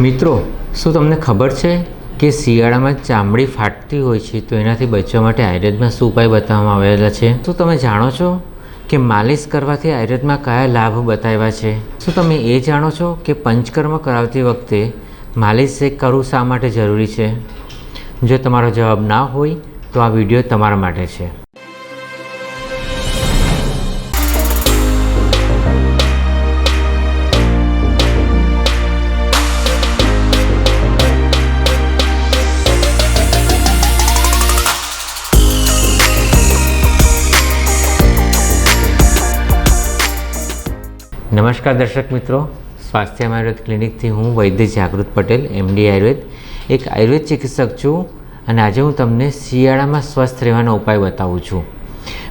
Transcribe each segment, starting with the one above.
મિત્રો, શું તમને ખબર છે કે શિયાળામાં ચામડી ફાટતી હોય છે તો એનાથી બચવા માટે આયુર્વેદમાં શું ઉપાય બતાવવામાં આવેલા છે? શું તમે જાણો છો કે માલિશ કરવાથી આયુર્વેદમાં કયા લાભ બતાવ્યા છે? શું તમે એ જાણો છો કે પંચકર્મ કરાવતી વખતે માલિશ કરવું શા માટે જરૂરી છે? જો તમારો જવાબ ના હોય તો આ વીડિયો તમારા માટે છે. નમસ્કાર દર્શક મિત્રો. સ્વાસ્થ્ય આયુર્વેદ ક્લિનિકથી હું વૈદ્ય જાગૃત પટેલ એમડી આયુર્વેદ. એક આયુર્વેદ ચિકિત્સક છું અને આજે હું તમને શિયાળામાં સ્વસ્થ રહેવાનો ઉપાય બતાવું છું.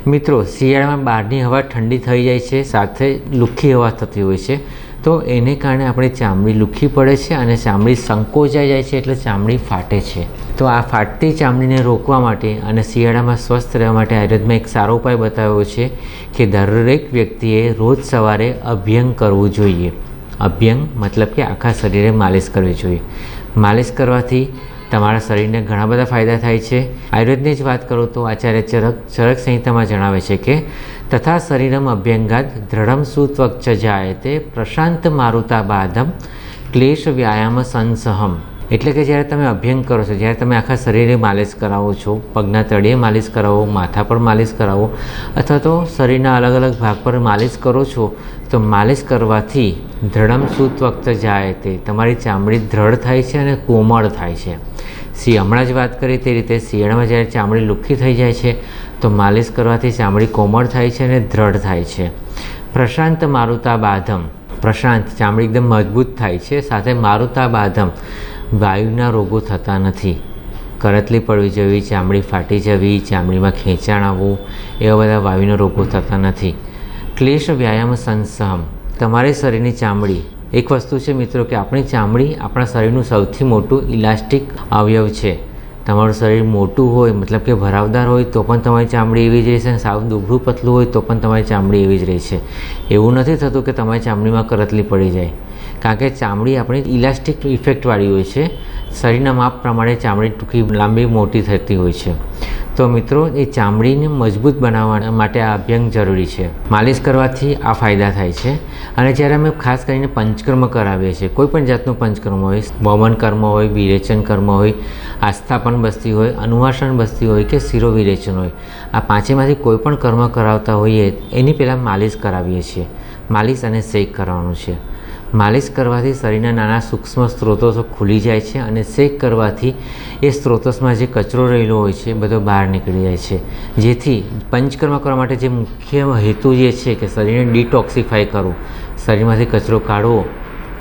મિત્રો, શિયાળામાં બહારની હવા ઠંડી થઈ જાય છે, સાથે લુખ્ખી હવા થતી હોય છે. તો એને કારણે આપણી ચામડી લુખી પડે છે અને ચામડી સંકોચાઈ જાય છે એટલે ચામડી ફાટે છે. તો આ ફાટતી ચામડીને રોકવા માટે અને શિયાળામાં સ્વસ્થ રહેવા માટે આયુર્વેદમાં એક સારો ઉપાય બતાવ્યો છે કે દરેક વ્યક્તિએ રોજ સવારે અભ્યંગ કરવું જોઈએ. અભ્યંગ મતલબ કે આખા શરીરે માલિશ કરવી જોઈએ. માલિશ કરવાથી તમારા શરીરને ઘણા બધા ફાયદા થાય છે. આયુર્વેદની જ વાત કરું તો આચાર્ય ચરક ચરક સંહિતામાં જણાવે છે કે, તથા શરીરમ અભ્યંગાત દ્રઢમ સુત્વક્ષ જાયતે પ્રશાંત મારુતા બાધમ ક્લેશ વ્યાયામ સંસહમ. એટલે કે જ્યારે તમે અભ્યંગ કરો છો, જ્યારે તમે આખા શરીરે માલિશ કરાવો છો, પગના તળિયે માલિશ કરાવો, માથા પર માલિશ કરાવો, અથવા તો શરીરના અલગ અલગ ભાગ પર માલિશ કરો છો, તો માલિશ કરવાથી દ્રઢમ સુત્વક્ત જાય તે તમારી ચામડી દ્રઢ થાય છે અને કોમળ થાય છે. સી હમણાં જ વાત કરી તે રીતે શિયાળામાં જ્યારે ચામડી લુખ્ખી થઈ જાય છે, તો માલિશ કરવાથી ચામડી કોમળ થાય છે અને દ્રઢ થાય છે. પ્રશાંત મારુતા બાધમ. પ્રશાંત, ચામડી એકદમ મજબૂત થાય છે, સાથે મારુતા બાધમ. વાયુના રોગો થતા નથી. કરતલી પડવી જવી, ચામડી ફાટી જવી, ચામડીમાં ખેંચાણ આવવું, એવા બધા વાયુના રોગો થતા નથી. ક્લેશ, વ્યાયામ સંસહમ તમારી શરીરની ચામડી એક વસ્તુ છે મિત્રો કે આપણી ચામડી આપણા શરીરનું સૌથી મોટું ઇલાસ્ટિક અવયવ છે. તમારું શરીર મોટું હોય, મતલબ કે ભરાવદાર હોય, તો પણ તમારી ચામડી એવી જ રહેશે અને સાવ દુબળું પતલું હોય, તો પણ તમારી ચામડી એવી જ રહેશે એવું નથી થતું કે તમારી ચામડીમાં કરતલી પડી જાય. કારણ કે ચામડી આપણી ઇલાસ્ટિક ઇફેક્ટવાળી હોય છે. શરીરના માપ પ્રમાણે ચામડી ટૂંકી, લાંબી, મોટી થતી હોય છે. તો મિત્રો, એ ચામડીને મજબૂત બનાવવા માટે આ અભ્યંગ જરૂરી છે. માલિશ કરવાથી આ ફાયદા થાય છે. અને જ્યારે અમે ખાસ કરીને પંચકર્મ કરાવીએ છીએ, કોઈ પણ જાતનું પંચકર્મ હોય વમન કર્મ હોય વિરેચન કર્મ હોય આસ્થાપન બસ્તી હોય અનુવાસન બસ્તી હોય કે શિરો વિરેચન હોય, આ પાંચેમાંથી કોઈ પણ કર્મ કરાવતા હોઈએ, એની પહેલાં માલિશ કરાવીએ છીએ. માલિશ અને શેક કરવાનું છે. માલિશ કરવાથી શરીરના નાના સૂક્ષ્મ સ્ત્રોતો ખુલી જાય છે અને શેક કરવાથી એ સ્ત્રોતસમાં જે કચરો રહેલો હોય છે બધો બહાર નીકળી જાય છે. જેથી પંચકર્મ કરવા માટે જે મુખ્ય હેતુ જે છે કે શરીરને ડિટોક્સિફાય કરવું. શરીરમાંથી કચરો કાઢવો,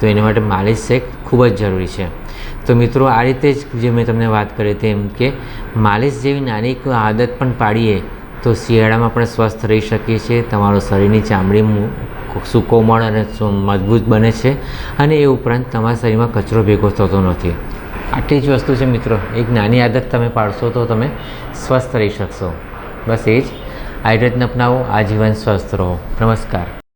તો એના માટે માલિશ, શેક ખૂબ જ જરૂરી છે. તો મિત્રો, આ રીતે જ જે મેં તમને વાત કરી તેમ કે માલિશ જેવી નાની આદત પણ પાડીએ તો શિયાળામાં આપણે સ્વસ્થ રહી શકીએ છીએ, તમારું શરીરની ચામડી સુકોમળ અને મજબૂત બને છે અને એ ઉપરાંત તમારા શરીરમાં કચરો ભેગો થતો નથી. આટલી જ વસ્તુ છે મિત્રો. એક નાની આદત તમે પાડશો તો તમે સ્વસ્થ રહી શકશો. બસ એ જ. આયુર્વેદને અપનાવો, આજીવન સ્વસ્થ રહો. નમસ્કાર.